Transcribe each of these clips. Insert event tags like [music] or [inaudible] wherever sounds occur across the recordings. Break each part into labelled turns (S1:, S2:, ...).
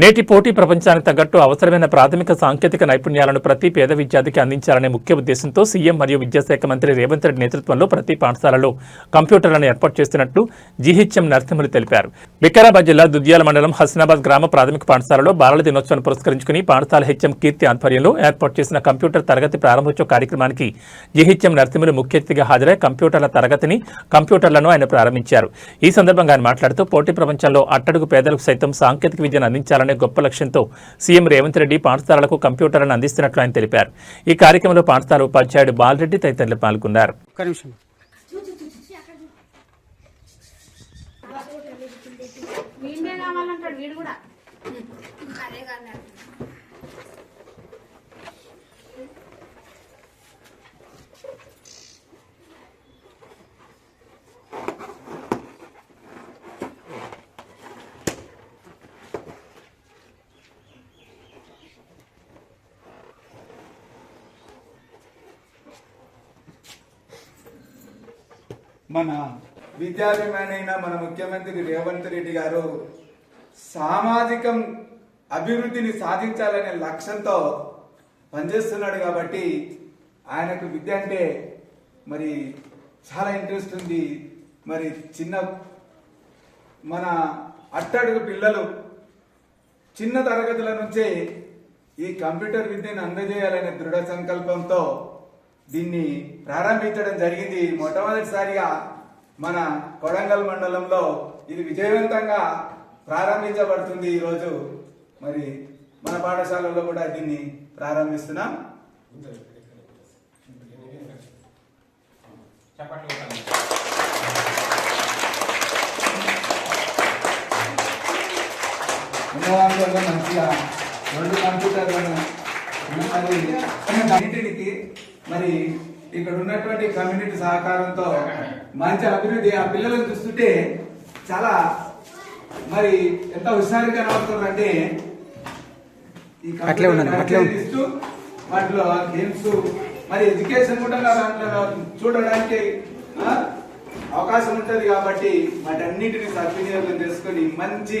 S1: నేటి పోటీ ప్రపంచానికి తగ్గట్టు అవసరమైన ప్రాథమిక సాంకేతిక నైపుణ్యాలను ప్రతి పేద విద్యార్థికి అందించాలనే ముఖ్య ఉద్దేశంతో సీఎం మరియు విద్యాశాఖ మంత్రి రేవంత్ రెడ్డి నేతృత్వంలో ప్రతి పాఠశాలలో కంప్యూటర్లను ఏర్పాటు చేస్తున్నట్లు జీహెచ్ఎం నరసింహులు తెలిపారు. వికారాబాద్ జిల్లా దుద్యాల మండలం హస్నాబాద్ గ్రామ ప్రాథమిక పాఠశాలలో బాలల దినోత్సవాన్ని పురస్కరించుకుని పాఠశాల హెచ్ఎం కీర్తి ఆధ్వర్యంలో ఏర్పాటు చేసిన కంప్యూటర్ తరగతి ప్రారంభోత్సవ కార్యక్రమానికి జీహెచ్ఎం నరసింహులు ముఖ్య అతిథిగా హాజరై కంప్యూటర్ల తరగతిని కంప్యూటర్లను ఆయన ప్రారంభించారు. ఈ సందర్భంగా ఆయన మాట్లాడుతూ పోటీ ప్రపంచంలో అట్టడుగు పేదలకు సైతం సాంకేతిక విద్యను అందించాలని గొప్ప లక్ష్యంతో సీఎం రేవంత్ రెడ్డి పాఠశాలలకు కంప్యూటర్లను అందిస్తున్నట్లు ఆయన తెలిపారు. ఈ కార్యక్రమంలో పాఠశాల ఉపాధ్యాయుడు బాలరెడ్డి తదితరులు పాల్గొన్నారు.
S2: ఒక్క నిమిషం.
S3: వీడే కావాలంటాడు వీడు కూడా.
S4: మన విద్యాభిమానైన మన ముఖ్యమంత్రి రేవంత్ రెడ్డి గారు సామాజికం అభివృద్ధిని సాధించాలనే లక్ష్యంతో పనిచేస్తున్నాడు కాబట్టి ఆయనకు విద్య అంటే మరి చాలా ఇంట్రెస్ట్ ఉంది. మరి చిన్న మన అట్టడుగు పిల్లలు చిన్న తరగతుల నుంచే ఈ కంప్యూటర్ విద్యను అందజేయాలనే దృఢ సంకల్పంతో దీన్ని ప్రారంభించడం జరిగింది మొట్టమొదటిసారిగా మన కొడంగల్ మండలంలో ఇది విజయవంతంగా ప్రారంభించబడుతుంది ఈరోజు మరి మన పాఠశాలలో కూడా దీన్ని ప్రారంభిస్తున్నాం. మంచిగా రెండు కంప్యూటర్లను అన్నిటికి [laughs] మరి ఇక్కడ ఉన్నటువంటి కమ్యూనిటీ సహకారంతో మంచి అభివృద్ధి ఆ పిల్లలను చూస్తుంటే చాలా మరి ఎంత హుషారుగా ఈ. కంప్యూటర్ ఇస్తూ వాటిలో గేమ్స్ మరి ఎడ్యుకేషన్ కూడా దాంట్లో చూడడానికి ఆ, అవకాశం ఉంటుంది కాబట్టి వాటన్నిటిని సద్వినియోగం చేసుకొని మంచి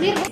S3: మీరు